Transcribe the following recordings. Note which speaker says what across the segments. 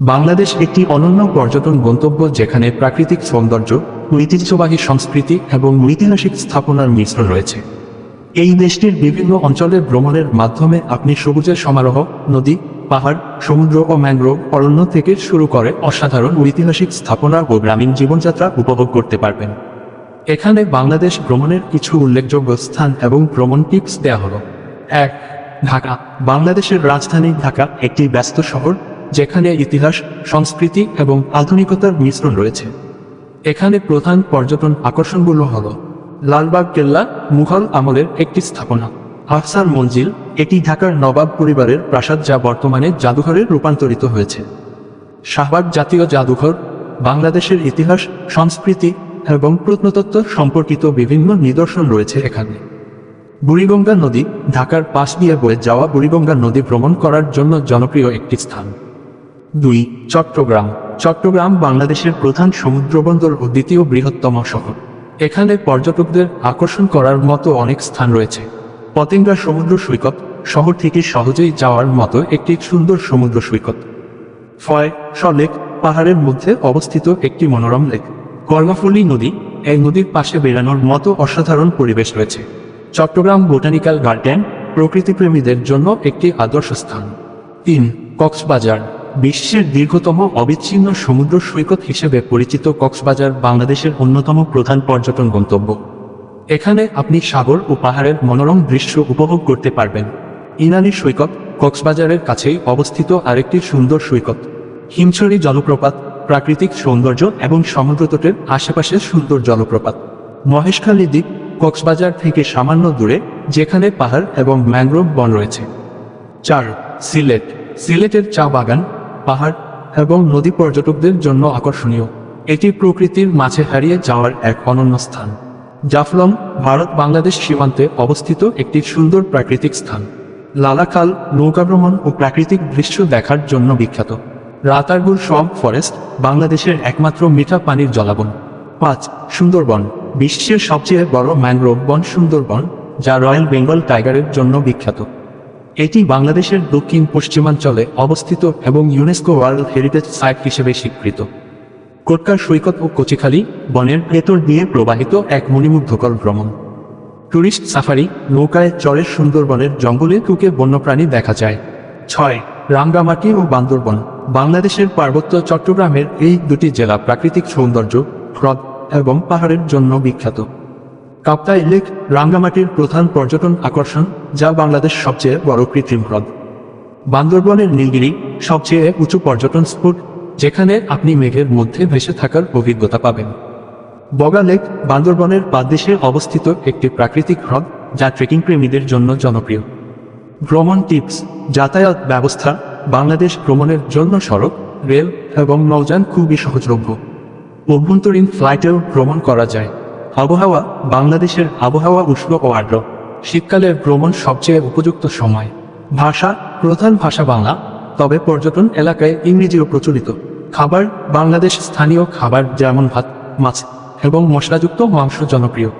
Speaker 1: বাংলাদেশ একটি অনন্য পর্যটন গন্তব্য যেখানে প্রাকৃতিক সৌন্দর্য, ঐতিহ্যবাহী সংস্কৃতি এবং ঐতিহাসিক স্থাপনার মিশ্রণ রয়েছে। এই দেশটির বিভিন্ন অঞ্চলে ভ্রমণের মাধ্যমে আপনি সবুজের সমারোহ, নদী, পাহাড়, সমুদ্র ও ম্যানগ্রোভ অরণ্য থেকে শুরু করে অসাধারণ ঐতিহাসিক স্থাপনা ও গ্রামীণ জীবনযাত্রা উপভোগ করতে পারবেন। এখানে বাংলাদেশ ভ্রমণের কিছু উল্লেখযোগ্য স্থান এবং ভ্রমণ টিপস দেওয়া হলো। এক, ঢাকা, বাংলাদেশের রাজধানী ঢাকা, একটি ব্যস্ত শহর। যেখানে ইতিহাস, সংস্কৃতি এবং আধুনিকতার মিশ্রণ রয়েছে। এখানে প্রধান পর্যটন আকর্ষণগুলো হল লালবাগ কেল্লা, মুঘল আমলের একটি স্থাপনা আফসার মঞ্জিল, এটি ঢাকার নবাব পরিবারের প্রাসাদ যা বর্তমানে জাদুঘরে রূপান্তরিত হয়েছে। শাহবাগ জাতীয় জাদুঘর, বাংলাদেশের ইতিহাস, সংস্কৃতি এবং প্রত্নতত্ত্ব সম্পর্কিত বিভিন্ন নিদর্শন রয়েছে এখানে। বুড়িগঙ্গা নদী, ঢাকার পাশ দিয়ে বয়ে যাওয়া বুড়িগঙ্গা নদী ভ্রমণ করার জন্য জনপ্রিয় একটি স্থান। দুই, চট্টগ্রাম। চট্টগ্রাম বাংলাদেশের প্রধান সমুদ্রবন্দর ও দ্বিতীয় বৃহত্তম শহর। এখানে পর্যটকদের আকর্ষণ করার মতো অনেক স্থান রয়েছে। পতেঙ্গা সমুদ্র সৈকত শহর থেকে সহজেই যাওয়ার মতো একটি সুন্দর সমুদ্র সৈকত। ফয় সলেক পাহাড়ের মধ্যে অবস্থিত একটি মনোরম লেক। কর্ণফুলী নদী এই নদীর পাশে বেড়ানোর মতো অসাধারণ পরিবেশ রয়েছে। চট্টগ্রাম বোটানিক্যাল গার্ডেন প্রকৃতিপ্রেমীদের জন্য একটি আদর্শ স্থান। তিন, কক্সবাজার। বিশ্বের দীর্ঘতম অবিচ্ছিন্ন সমুদ্র সৈকত হিসেবে পরিচিত কক্সবাজার বাংলাদেশের অন্যতম প্রধান পর্যটন গন্তব্য। এখানে আপনি সাগর ও পাহাড়ের মনোরম দৃশ্য উপভোগ করতে পারবেন। ইনানি সৈকত কক্সবাজারের কাছেই অবস্থিত আরেকটি সুন্দর সৈকত। হিমছড়ি জলপ্রপাত, প্রাকৃতিক সৌন্দর্য এবং সমুদ্রতটের আশেপাশে সুন্দর জলপ্রপাত। মহেশখালী দ্বীপ কক্সবাজার থেকে সামান্য দূরে, যেখানে পাহাড় এবং ম্যানগ্রোভ বন রয়েছে। চার, সিলেট। সিলেটের চা বাগান পাহাড় এবং নদী পর্যটকদের জন্য আকর্ষণীয়। এটি প্রকৃতির মাঝে হারিয়ে যাওয়ার এক অনন্য স্থান। জাফলং, ভারত বাংলাদেশ সীমান্তে অবস্থিত একটি সুন্দর প্রাকৃতিক স্থান। লালাখাল, নৌকাভ্রমণ ও প্রাকৃতিক দৃশ্য দেখার জন্য বিখ্যাত। রাতারগুল সব ফরেস্ট বাংলাদেশের একমাত্র মিঠা পানির জলাবন। পাঁচ, সুন্দরবন, বিশ্বের সবচেয়ে বড় ম্যানগ্রোভ বন সুন্দরবন, যা রয়্যাল বেঙ্গল টাইগারের জন্য বিখ্যাত। এটি বাংলাদেশের দক্ষিণ পশ্চিমাঞ্চলে অবস্থিত এবং ইউনেস্কো ওয়ার্ল্ড হেরিটেজ সাইট হিসেবে স্বীকৃত। কোটকার সৈকত ও কচিখালি বনের ভেতর দিয়ে প্রবাহিত এক মণিমুগ্ধকর ভ্রমণ। টুরিস্ট সাফারি নৌকায় চরের সুন্দরবনের জঙ্গলে টুকে বন্যপ্রাণী দেখা যায়। ছয়, রাঙ্গামাটি ও বান্দরবন। বাংলাদেশের পার্বত্য চট্টগ্রামের এই দুটি জেলা প্রাকৃতিক সৌন্দর্য, হ্রদ এবং পাহাড়ের জন্য বিখ্যাত। কাপ্তাই লেক, রাঙ্গামাটির প্রধান পর্যটন আকর্ষণ, যা বাংলাদেশ সবচেয়ে বড় কৃত্রিম হ্রদ। বান্দরবনের নীলগিরি সবচেয়ে উঁচু পর্যটন স্পট, যেখানে আপনি মেঘের মধ্যে ভেসে থাকার অভিজ্ঞতা পাবেন। বগা লেক বান্দরবনের পাদদেশে অবস্থিত একটি প্রাকৃতিক হ্রদ, যা ট্রেকিং প্রেমীদের জন্য জনপ্রিয়। ভ্রমণ টিপস, যাতায়াত ব্যবস্থা, বাংলাদেশ ভ্রমণের জন্য সড়ক, রেল এবং নৌযান খুবই সহজলভ্য। অভ্যন্তরীণ ফ্লাইটেও ভ্রমণ করা যায়। আবহাওয়া বাংলাদেশের আবহাওয়া উষ্ণ ও আর্দ্র। শীতকালের ভ্রমণ সবচেয়ে উপযুক্ত সময়। ভাষা প্রধান ভাষা বাংলা, তবে পর্যটন এলাকায় ইংরেজিও প্রচলিত। খাবার, বাংলাদেশ স্থানীয় খাবার যেমন ভাত, মাছ এবং মশলাযুক্ত মাংস জনপ্রিয়।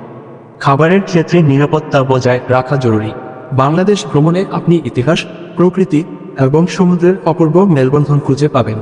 Speaker 1: খাবারের ক্ষেত্রে নিরাপত্তা বজায় রাখা জরুরি। বাংলাদেশ ভ্রমণে আপনি ইতিহাস, প্রকৃতি এবং সমুদ্রের অপূর্ব মেলবন্ধন খুঁজে পাবেন।